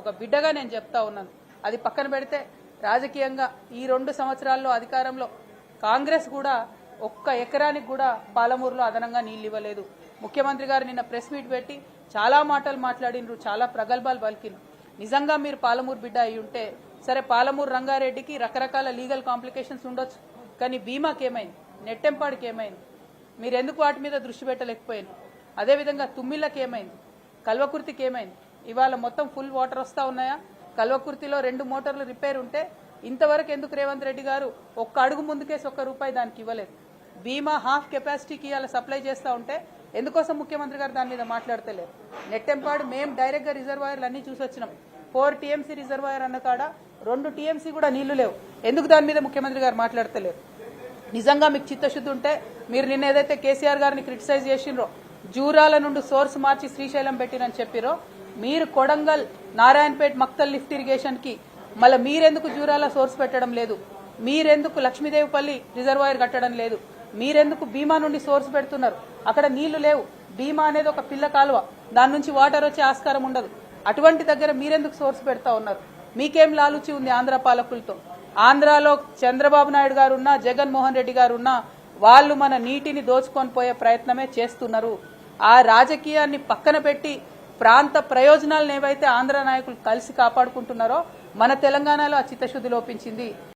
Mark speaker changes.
Speaker 1: ఒక బిడ్డగా నేను చెప్తా ఉన్నాను. అది పక్కన పెడితే రాజకీయంగా ఈ రెండు సంవత్సరాల్లో అధికారంలో కాంగ్రెస్ కూడా ఒక్క ఎకరానికి కూడా పాలమూరులో అదనంగా నీళ్ళు ఇవ్వలేదు. ముఖ్యమంత్రి గారు నిన్న ప్రెస్ మీట్ పెట్టి చాలా మాటలు మాట్లాడినరు చాలా ప్రగల్భాలు పలికినారు. నిజంగా మీరు పాలమూరు బిడ్డ అయి ఉంటే సరే పాలమూరు రంగారెడ్డికి రకరకాల లీగల్ కాంప్లికేషన్స్ ఉండొచ్చు. కానీ బీమాకి ఏమైంది నెట్టెంపాడికి ఏమైంది మీరు ఎందుకు వాటి మీద దృష్టి పెట్టలేకపోయాను అదేవిధంగా తుమ్మిళ్ళకి ఏమైంది కల్వకుర్తికి ఏమైంది ఇవాళ మొత్తం ఫుల్ వాటర్ వస్తా ఉన్నాయా? కల్వకుర్తిలో రెండు మోటార్లు రిపేర్ ఉంటే ఇంతవరకు ఎందుకు రేవంత్ రెడ్డి గారు ఒక్క అడుగు ముందుకేసి ఒక్క రూపాయి దానికి ఇవ్వలేదు? బీమా హాఫ్ కెపాసిటీకి ఇవాళ సప్లై చేస్తూ ఉంటే ఎందుకోసం ముఖ్యమంత్రి గారు దాని మీద మాట్లాడతలేరు? నెట్టెంపాడు మేము డైరెక్ట్గా రిజర్వాయర్లు అన్ని చూసి వచ్చినాం. ఫోర్ టీఎంసీ రిజర్వాయర్ అన్న కాడ రెండు టీఎంసీ కూడా నీళ్ళు లేవు. ఎందుకు దాని మీద ముఖ్యమంత్రి గారు మాట్లాడతలేరు? నిజంగా మీకు చిత్తశుద్ధి ఉంటే మీరు నిన్న ఏదైతే కేసీఆర్ గారిని క్రిటిసైజ్ చేసిండ్రో జూరాల నుండి సోర్స్ మార్చి శ్రీశైలం పెట్టినని చెప్పిరో మీరు కొడంగల్ నారాయణపేట్ మక్తల్ లిఫ్ట్ ఇరిగేషన్కి మళ్ళీ మీరెందుకు జూరాల సోర్స్ పెట్టడం లేదు? మీరెందుకు లక్ష్మీదేవిపల్లి రిజర్వాయర్ కట్టడం లేదు? మీరెందుకు భీమా నుండి సోర్స్ పెడుతున్నారు? అక్కడ నీళ్ళు లేవు. భీమా అనేది ఒక పిల్ల కాలువ. దాని నుంచి వాటర్ వచ్చే ఆస్కారం ఉండదు. అటువంటి దగ్గర మీరెందుకు సోర్స్ పెడతా ఉన్నారు? మీకేం లాలుచి ఉంది ఆంధ్ర పాలకులతో? ఆంధ్రాలో చంద్రబాబు నాయుడు గారు ఉన్నా జగన్మోహన్ రెడ్డి గారు ఉన్నా వాళ్ళు మన నీటిని దోచుకొని పోయే ప్రయత్నమే చేస్తున్నారు. ఆ రాజకీయాన్ని పక్కన పెట్టి ప్రాంత ప్రయోజనాలను ఏవైతే ఆంధ్ర నాయకులు కలిసి కాపాడుకుంటున్నారో మన తెలంగాణలో ఆ చిత్తశుద్ధి లోపించింది.